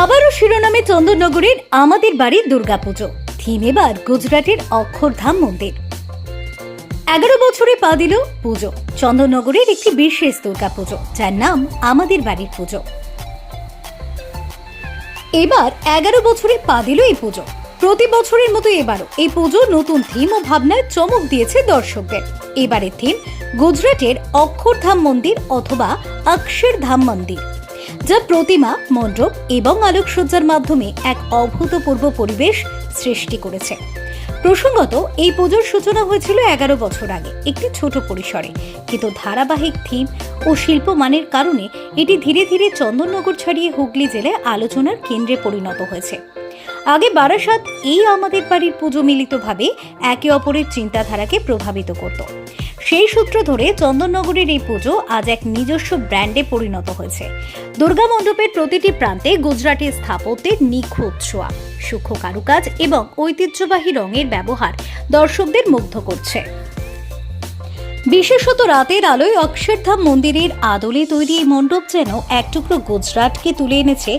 আবারও শিরোনামে চন্দননগরের আমাদের বাড়ির দুর্গাপুজো। থিম এবার গুজরাটের অক্ষরধাম মন্দির। এগারো বছরে পা দিল পুজো। চন্দননগরের একটি বিশেষ দুর্গাপুজো, যার নাম আমাদের বাড়ির পুজো। এবার এগারো বছরে পা দিল এই পুজো। প্রতি বছরের মতো এবারও এই পুজো নতুন থিম ও ভাবনায় চমক দিয়েছে দর্শকদের। এবারের থিম গুজরাটের অক্ষরধাম মন্দির অথবা অক্ষরধাম মন্দির। যা প্রতিমা, মণ্ডপ এবং আলোকসজ্জার মাধ্যমে এক অভূতপূর্ব পরিবেশ সৃষ্টি করেছে। প্রসঙ্গত, এই পুজোর সূচনা হয়েছিল এগারো বছর আগে, একটি ছোট পরিসরে। কিন্তু ধারাবাহিক থিম ও শিল্পমানের কারণে এটি ধীরে ধীরে চন্দননগর ছাড়িয়ে হুগলি জেলায় আলোচনার কেন্দ্রে পরিণত হয়েছে। আগে বারাসাত এই আমাদের বাড়ির পুজো মিলিতভাবে একে অপরের চিন্তাধারাকে প্রভাবিত করত। সেই সূত্র ধরে চন্দননগরের এই পুজো আজ এক নিজস্ব ব্র্যান্ডে পরিণত হয়েছে। দুর্গা মণ্ডপের প্রতিটি প্রান্তে গুজরাটি স্থাপত্যের নিখুঁত ছোঁয়া, সূক্ষ্ম কারুকাজ এবং ঐতিহ্যবাহী রঙের ব্যবহার দর্শকদের মুগ্ধ করছে। বিশেষত রাতের আলোয় অক্ষরধাম মন্দিরের আদলে তৈরি এই মণ্ডপ যেন এক টুকরো গুজরাটকে তুলে এনেছে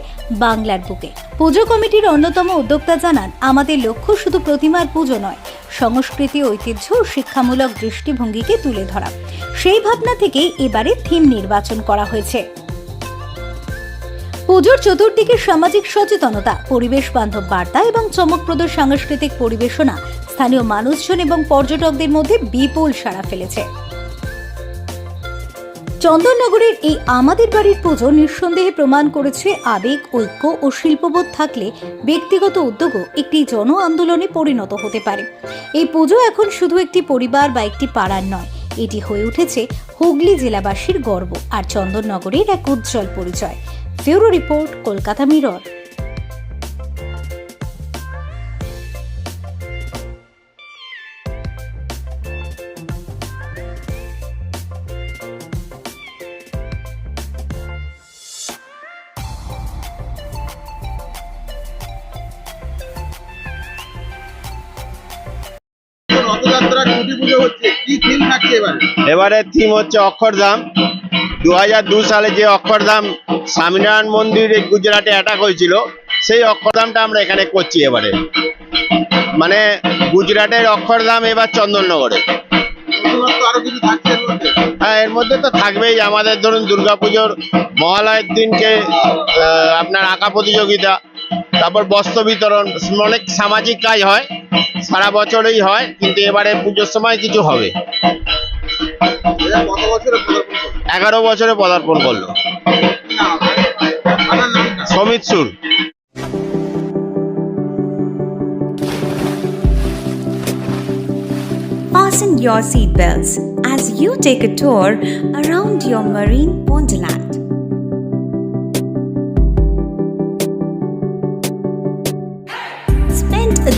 বাংলার বুকে। পুজো কমিটির অন্যতম উদ্যোক্তা জানান, আমাদের লক্ষ্য শুধু প্রতিমার পুজো নয় সংস্কৃতি, ঐতিহ্য ও শিক্ষামূলক দৃষ্টিভঙ্গিকে তুলে ধরা। সেই ভাবনা থেকেই এবারে থিম নির্বাচন করা হয়েছে। পুজোর চতুর্দিকে সামাজিক সচেতনতা, পরিবেশ বান্ধব বার্তা এবং চমকপ্রদ সাংস্কৃতিক পরিবেশনা স্থানীয় মানুষজন এবং পর্যটকদের মধ্যে বিপুল সাড়া ফেলেছে। চন্দননগরের এই আমাদের বাড়ির পুজো নিঃসন্দেহে প্রমাণ করেছে আবেগ, ঐক্য ও শিল্পবোধ থাকলে ব্যক্তিগত উদ্যোগও একটি জন আন্দোলনে পরিণত হতে পারে। এই পুজো এখন শুধু একটি পরিবার বা একটি পাড়ার নয়, এটি হয়ে উঠেছে হুগলি জেলাবাসীর গর্ব আর চন্দননগরের এক উজ্জ্বল পরিচয়। Bureau report, Kolkata mirror. Rath Yatra খুঁটি পুজো হচ্ছে কি থিম থাকছে এবার? থিম হচ্ছে অক্ষরধাম দু হাজার দু সালে যে অক্ষরধাম স্বামীনারায়ণ মন্দিরে গুজরাটে অ্যাটাক হয়েছিল সেই অক্ষরধামটা আমরা এখানে করছি এবারে। মানে গুজরাটের অক্ষরধাম এবার চন্দননগরে। হ্যাঁ এর মধ্যে তো থাকবেই। আমাদের ধরুন দুর্গাপুজোর মহালয়ের দিনকে আপনার আঁকা প্রতিযোগিতা তারপর বস্ত্র বিতরণ অনেক সামাজিক কাজ হয়। সারা বছরই হয়, কিন্তু এবারে পুজোর সময় কিছু হবে। এগারো বছরে পদার্পণ করল। সমিত সুর। Fasten your seatbelts as you take a tour around your marine wonderland.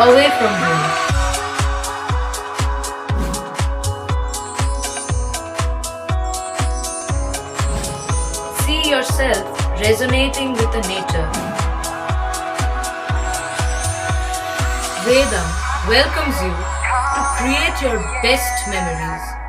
away from home. See yourself resonating with the nature. Vedam welcomes you to create your best memories.